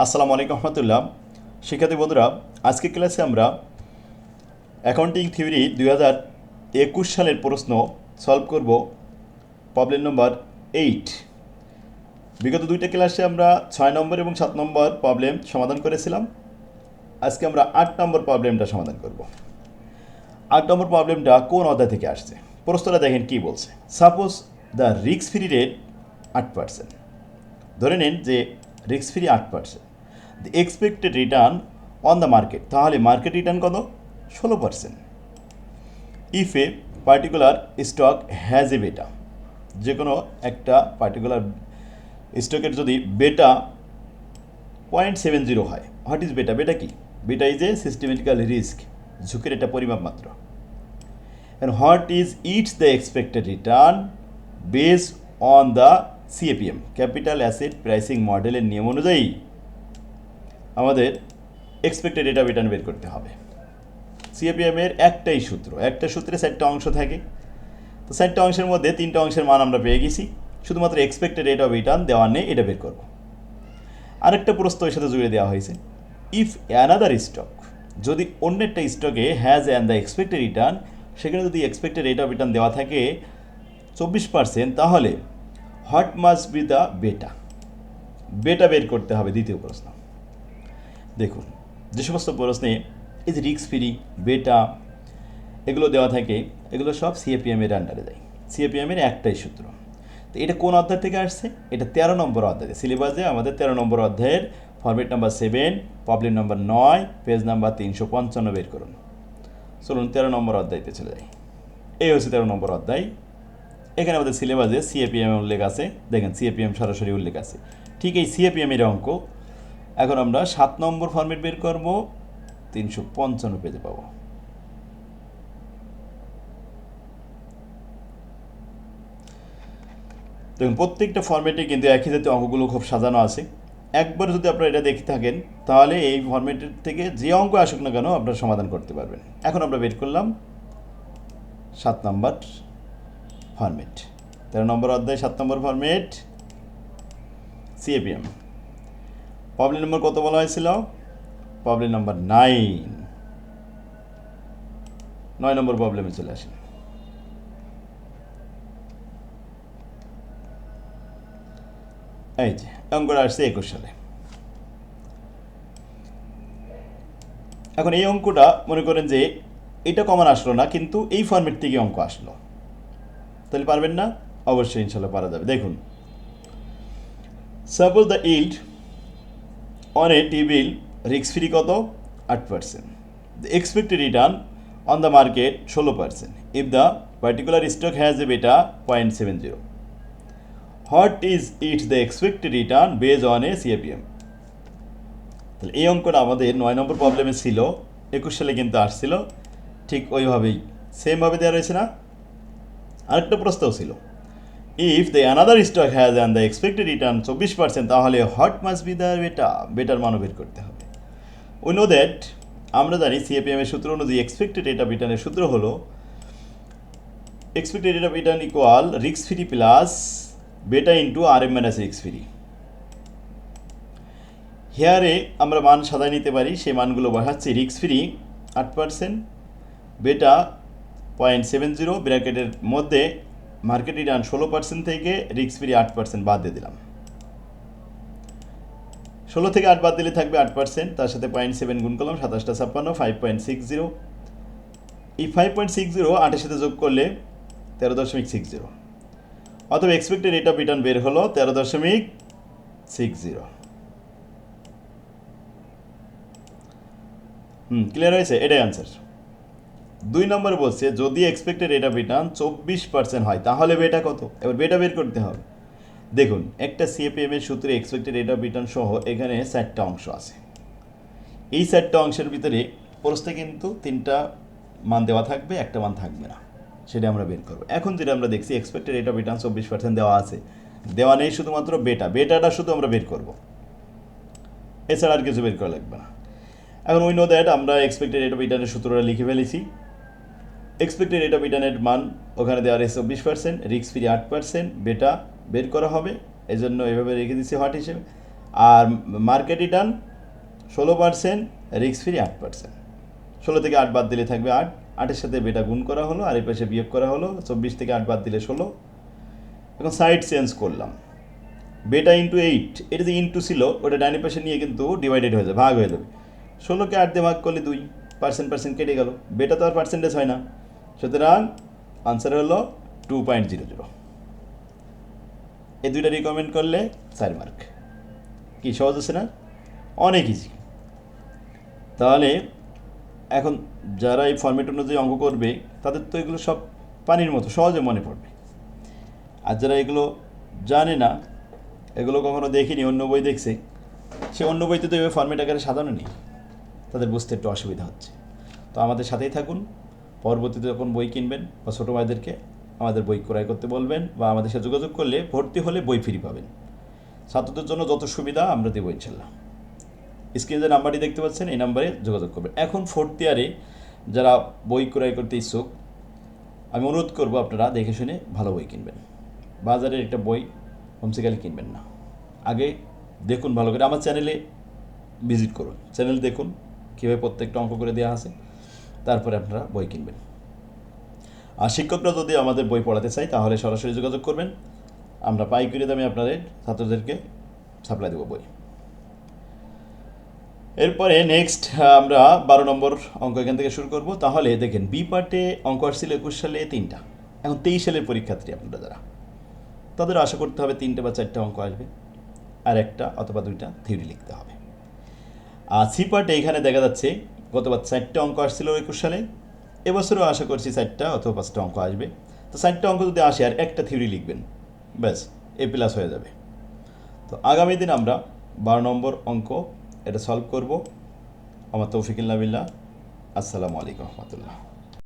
আসসালামু আলাইকুম রহমতুল্লাহ। শিক্ষার্থী বন্ধুরা আজকে ক্লাসে আমরা অ্যাকাউন্টিং থিওরি দুই হাজার একুশ সালের প্রশ্ন সলভ করব প্রবলেম নম্বর এইট বিগত দুইটা ক্লাসে আমরা ছয় নম্বর এবং সাত নম্বর প্রবলেম সমাধান করেছিলাম। আজকে আমরা আট নম্বর প্রবলেমটা সমাধান করব। আট নম্বর প্রবলেমটা কোন অধ্যায় থেকে আসছে? প্রশ্নটা দেখেন কি বলছে। সাপোজ দ্য রিক্স ফ্রি রেট আট পার্সেন্ট ধরে নিন যে রিক্স ফ্রি আট percent the expected return on the market তাহলে মার্কেট রিটার্ন কত? ষোলো percent if a particular stock has a beta যে কোনো একটা পার্টিকুলার স্টকের যদি বেটা পয়েন্ট সেভেন জিরো হয় হোয়াট ইজ বেটা বেটা কি? বেটা ইজ এ সিস্টেমেটিক্যাল রিস্ক ঝুঁকির একটা পরিমাপ মাত্র। What is it's the expected return base on the CAPM capital asset pricing মডেলের নিয়ম অনুযায়ী আমাদের এক্সপেক্টেড অফ রিটার্ন বের করতে হবে। সিএপিএমের একটাই সূত্র, একটা সূত্রে চারটা অংশ থাকে। তো চারটা অংশের মধ্যে তিনটা অংশের মান আমরা পেয়ে গেছি। শুধুমাত্র এক্সপেক্টেড রেট অফ রিটার্ন দেওয়া নেই, এটা বের করব। আরেকটা প্রশ্ন এর সাথে জুড়ে দেওয়া হয়েছে। ইফ অ্যানাদার স্টক যদি অন্য একটা স্টকে has and the expected return সেখানে যদি এক্সপেক্টেড রেট অফ রিটার্ন দেওয়া থাকে চব্বিশ পার্সেন্ট তাহলে হোয়াট মাস্ট বি দ্য বেটা বেটা বের করতে হবে দ্বিতীয় প্রশ্ন। দেখুন, যে সমস্ত প্রশ্নে যে রিক্স ফ্রি বেটা এগুলো দেওয়া থাকে, এগুলো সব সিএপিএমের আন্ডারে যায় সিএপিএমের একটাই সূত্র। তো এটা কোন অধ্যায় থেকে আসছে? এটা তেরো নম্বর অধ্যায়। সিলেবাসে আমাদের তেরো নম্বর অধ্যায়ের format number seven problem number নয় পেজ নাম্বার তিনশো পঞ্চান্ন বের করুন। চলুন তেরো নম্বর অধ্যায়তে চলে যাই। এই হচ্ছে তেরো নম্বর অধ্যায়। এখানে আমাদের সিলেবাসে সিএপিএম উল্লেখ আছে। দেখেন সিএপিএম সরাসরি উল্লেখ আছে। ঠিক এই সিএপিএমের অঙ্ক, এখন আমরা সাত নম্বর ফর্মেট বের করব, তিনশো পঞ্চান্ন পেজে পাবো। দেখুন, প্রত্যেকটা ফর্মেটে কিন্তু একই জাতীয় অঙ্কগুলো খুব সাজানো আছে। একবার যদি আপনারা এটা দেখে থাকেন, তাহলে এই ফর্মেটের থেকে যে অঙ্ক আসুক না কেন, আপনারা সমাধান করতে পারবেন। এখন আমরা বের করলাম সাত নম্বর। ফরম্যাট তেরো নম্বর অধ্যায়, সাত number format C A P M problem number কত বলা হয়েছিল? প্রবলেম নম্বর নাইন নয় নম্বর প্রবলেমে চলে আসেন এই যে, অঙ্কটা আসছে একুশ সালে। এখন এই অঙ্কটা মনে করেন যে এটা কমন আসলো না, কিন্তু এই ফর্মেট থেকে অঙ্ক আসলো। তাহলে পারবেন না? অবশ্যই ইনশাল্লাহ পারা যাবে। দেখুন। Suppose the yield on a T bill রিক্স ফ্রি কত? আট percent the expected return on the market ষোলো percent if the particular stock has a beta point seven zero what is it the expected return base on a CAPM তাহলে এই অঙ্কটা আমাদের নয় নম্বর প্রবলেমে ছিল, একুশ সালে কিন্তু আসছিল। ঠিক ওইভাবেই সেমভাবে দেওয়া রয়েছে না? আরেকটা প্রস্তাব ছিল। If the another stock has and the expected return চব্বিশ পার্সেন্ট তাহলে what must be the beta better মানও বের করতে হবে। উই নো দ্যাট আমরা জানি সিএপিএম এর সূত্র অনুযায়ী এক্সপেক্টেড রেট অফ রিটার্নের সূত্র হলো expected rate of return equal রিক্স ফ্রি প্লাস বেটা ইন্টু আর এম মাইনাস রিক্স ফ্রি হেয়ারে আমরা মান সাজায় নিতে পারি, সেই মানগুলো বসাচ্ছি রিক্স ফ্রি আট পার্সেন্ট বেটা পয়েন্ট সেভেন জিরো ব্র্যাকেটের মধ্যে মার্কেট রিটার্ন ষোলো পার্সেন্ট থেকে রিক্স ফ্রি আট পার্সেন্ট বাদ দিয়ে দিলাম। ষোলো থেকে আট বাদ দিলে থাকবে আট পার্সেন্ট, তার সাথে পয়েন্ট সেভেন গুণ করলাম সাতাশটা ছাপ্পান্ন, ফাইভ পয়েন্ট সিক্স জিরো। এই ফাইভ পয়েন্ট সিক্স জিরো আটের সাথে যোগ করলে তেরো দশমিক সিক্স জিরো। অথবা এক্সপেক্টেড রেট অফ রিটার্ন বের হলো তেরো দশমিক সিক্স জিরো। হুম ক্লিয়ার হয়েছে? এটাই অ্যান্সার দুই নম্বর বলছে, যদি এক্সপেক্টেড রেট অফ রিটার্ন চব্বিশ পার্সেন্ট হয়, তাহলে বেটা কত? এবার বেটা বের করতে হবে। দেখুন, একটা সিএপিএম এর সূত্রে এক্সপেক্টেড রেট অফ রিটার্ন সহ এখানে চারটা অংশ আছে। এই চারটা অংশের ভিতরে প্রশ্নে কিন্তু তিনটা মান দেওয়া থাকবে, একটা মান থাকবে না। সেটা আমরা বের করব। এখন যেটা আমরা দেখছি এক্সপেক্টেড রেট অফ রিটার্ন চব্বিশ পার্সেন্ট দেওয়া আছে। দেওয়া নেই শুধুমাত্র বেটা, বেটাটা শুধু আমরা বের করব। এছাড়া আর কিছু বের করা লাগবে না। এখন উই নো দ্যাট আমরা এক্সপেক্টেড রেট অফ রিটার্নের সূত্রটা লিখে ফেলেছি। এক্সপেক্টেড রেট অফ রিটার্নের মান ওখানে দেওয়া রয়েছে চব্বিশ পার্সেন্ট রিক্স ফ্রি আট পার্সেন্ট বেটা বের করা হবে। এই জন্য এভাবে রেখে দিচ্ছি হট হিসেবে। আর মার্কেট রিটার্ন ষোলো পার্সেন্ট রিক্স ফ্রি আট পার্সেন্ট ষোলো থেকে আট বাদ দিলে থাকবে আট। আটের সাথে বেটা গুণ করা হলো, আর এই পাশে বিয়োগ করা হলো, চব্বিশ থেকে আট বাদ দিলে ষোলো। এখন সাইড চেঞ্জ করলাম। বেটা ইন্টু এইট এটা যে ইন্টু ছিল, ওটা ডাইনি পাশে নিয়ে কিন্তু ডিভাইডেড হয়ে যাবে, ভাগ হয়ে যাবে। ষোলোকে আট দিয়ে ভাগ করলে দুই পার্সেন্ট পার্সেন্ট কেটে গেল। বেটা তো আর পার্সেন্টেজ হয় না। সুতরাং আনসার হলো টু পয়েন্ট জিরো জিরো এই দুইটা রিকমেন্ড করলে চার মার্ক কি, সহজ আছে না? অনেক ইজি তাহলে এখন যারা এই ফর্মেট অনুযায়ী অঙ্ক করবে, তাদের তো এগুলো সব পানির মতো, সহজে মনে পড়বে। আর যারা এগুলো জানে না, এগুলো কখনো দেখিনি, অন্য বই দেখছে, সে অন্য বইতে তো এভাবে ফর্মেট আকারে সাজানো নেই। তাদের বুঝতে একটু অসুবিধা হচ্ছে। তো আমাদের সাথেই থাকুন। পরবর্তীতে যখন বই কিনবেন বা ছোটো ভাইদেরকে আমাদের বই ক্রয় করতে বলবেন বা আমাদের সাথে যোগাযোগ করলে ভর্তি হলে বই ফ্রি পাবেন। ছাত্রদের জন্য যত সুবিধা, আমরা দেবো ইনশাল্লাহ। স্ক্রিনে যে নাম্বারটি দেখতে পাচ্ছেন, এই নাম্বারে যোগাযোগ করবেন। এখন ফোর্থ ইয়ারে যারা বই ক্রয় করতে ইচ্ছুক, আমি অনুরোধ করব আপনারা দেখে শুনে ভালো বই কিনবেন। বাজারের একটা বই হোমসিকালি কিনবেন না। আগে দেখুন ভালো করে। আমার চ্যানেলে ভিজিট করুন। চ্যানেল দেখুন, কীভাবে প্রত্যেকটা অঙ্ক করে দেওয়া আছে। তারপরে আপনারা বই কিনবেন। আর শিক্ষকরা যদি আমাদের বই পড়াতে চাই তাহলে সরাসরি যোগাযোগ করবেন। আমরা পাইকারি দামে আপনাদের ছাত্রদেরকে সাপ্লাই দেবো বই। এরপরে নেক্সট আমরা বারো নম্বর অঙ্ক এখান থেকে শুরু করব। তাহলে দেখেন বি পার্টে অঙ্ক আসছিল একুশ সালে, তিনটা। এখন তেইশ সালের পরীক্ষার্থী আপনারা যারা, তাদের আশা করতে হবে তিনটে বা চারটে অঙ্ক আসবে। আর একটা অথবা দুইটা থিওরি লিখতে হবে। আর সি পার্টে এখানে দেখা যাচ্ছে গতবার চারটে অঙ্ক আসছিল একুশ সালে। এবছরও আশা করছি চারটা অথবা পাঁচটা অঙ্ক আসবে। তো চারটা অঙ্ক যদি আসে আর একটা থিওরি লিখবেন, ব্যাস এ প্লাস হয়ে যাবে। তো আগামী দিন আমরা বারো নম্বর অঙ্ক এটা সলভ করব। আমার তৌফিকুল্লাহ বিল্লাহ। আসসালামু আলাইকুম রহমতুল্লাহ।